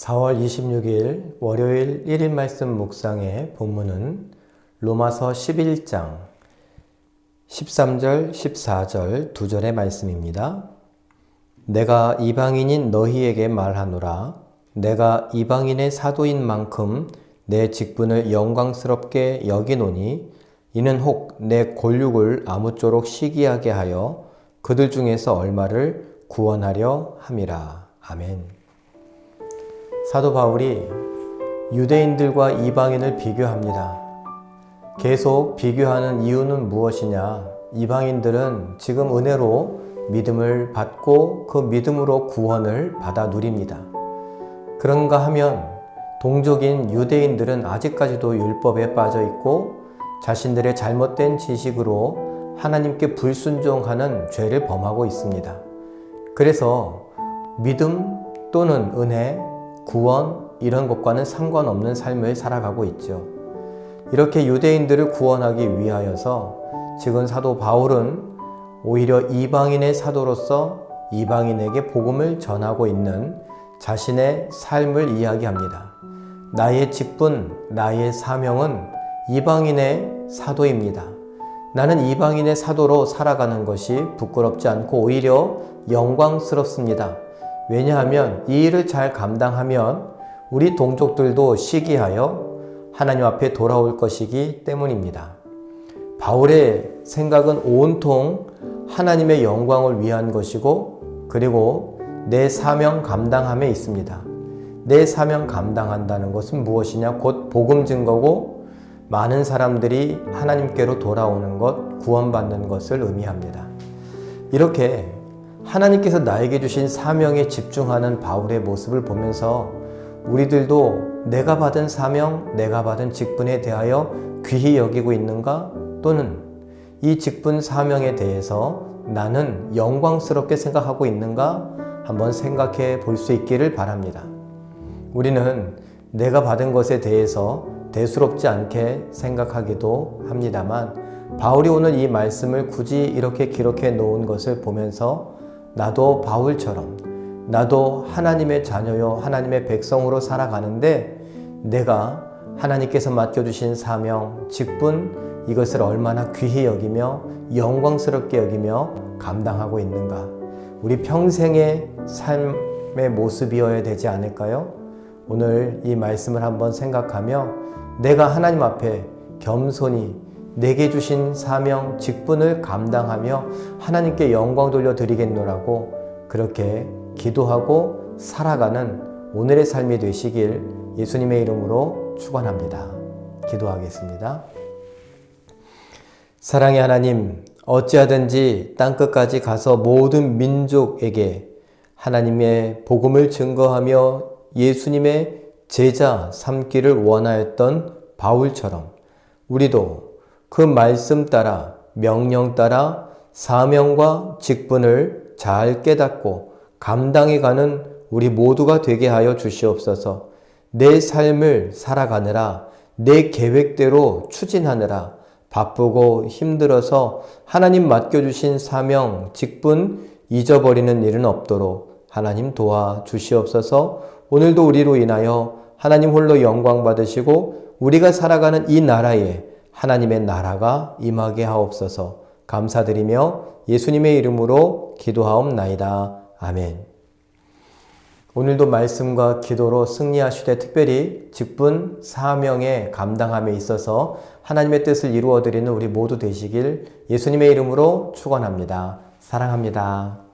4월 26일 월요일 1일 말씀 묵상의 본문은 로마서 11장 13절, 14절 두 절의 말씀입니다. 내가 이방인인 너희에게 말하노라. 내가 이방인의 사도인 만큼 내 직분을 영광스럽게 여기노니 이는 혹 내 골육을 아무쪼록 시기하게 하여 그들 중에서 얼마를 구원하려 함이라. 아멘. 사도 바울이 유대인들과 이방인을 비교합니다. 계속 비교하는 이유는 무엇이냐? 이방인들은 지금 은혜로 믿음을 받고 그 믿음으로 구원을 받아 누립니다. 그런가 하면 동족인 유대인들은 아직까지도 율법에 빠져 있고 자신들의 잘못된 지식으로 하나님께 불순종하는 죄를 범하고 있습니다. 그래서 믿음 또는 은혜, 구원 이런 것과는 상관없는 삶을 살아가고 있죠. 이렇게 유대인들을 구원하기 위하여서 지금 사도 바울은 오히려 이방인의 사도로서 이방인에게 복음을 전하고 있는 자신의 삶을 이야기합니다. 나의 직분, 나의 사명은 이방인의 사도입니다. 나는 이방인의 사도로 살아가는 것이 부끄럽지 않고 오히려 영광스럽습니다. 왜냐하면 이 일을 잘 감당하면 우리 동족들도 시기하여 하나님 앞에 돌아올 것이기 때문입니다. 바울의 생각은 온통 하나님의 영광을 위한 것이고 그리고 내 사명 감당함에 있습니다. 내 사명 감당한다는 것은 무엇이냐? 곧 복음 증거고 많은 사람들이 하나님께로 돌아오는 것, 구원받는 것을 의미합니다. 이렇게 하나님께서 나에게 주신 사명에 집중하는 바울의 모습을 보면서 우리들도 내가 받은 사명, 내가 받은 직분에 대하여 귀히 여기고 있는가? 또는 이 직분 사명에 대해서 나는 영광스럽게 생각하고 있는가? 한번 생각해 볼 수 있기를 바랍니다. 우리는 내가 받은 것에 대해서 대수롭지 않게 생각하기도 합니다만 바울이 오늘 이 말씀을 굳이 이렇게 기록해 놓은 것을 보면서 나도 바울처럼 나도 하나님의 자녀요 하나님의 백성으로 살아가는데 내가 하나님께서 맡겨주신 사명, 직분 이것을 얼마나 귀히 여기며 영광스럽게 여기며 감당하고 있는가 우리 평생의 삶의 모습이어야 되지 않을까요? 오늘 이 말씀을 한번 생각하며 내가 하나님 앞에 겸손히 내게 주신 사명, 직분을 감당하며 하나님께 영광 돌려 드리겠노라고 그렇게 기도하고 살아가는 오늘의 삶이 되시길 예수님의 이름으로 축원합니다. 기도하겠습니다. 사랑의 하나님, 어찌하든지 땅 끝까지 가서 모든 민족에게 하나님의 복음을 증거하며 예수님의 제자 삼기를 원하였던 바울처럼 우리도 그 말씀 따라 명령 따라 사명과 직분을 잘 깨닫고 감당해 가는 우리 모두가 되게 하여 주시옵소서. 내 삶을 살아가느라 내 계획대로 추진하느라 바쁘고 힘들어서 하나님 맡겨주신 사명, 직분 잊어버리는 일은 없도록 하나님 도와 주시옵소서 오늘도 우리로 인하여 하나님 홀로 영광 받으시고 우리가 살아가는 이 나라에 하나님의 나라가 임하게 하옵소서 감사드리며 예수님의 이름으로 기도하옵나이다. 아멘. 오늘도 말씀과 기도로 승리하시되 특별히 직분 사명의 감당함에 있어서 하나님의 뜻을 이루어 드리는 우리 모두 되시길 예수님의 이름으로 축원합니다. 사랑합니다.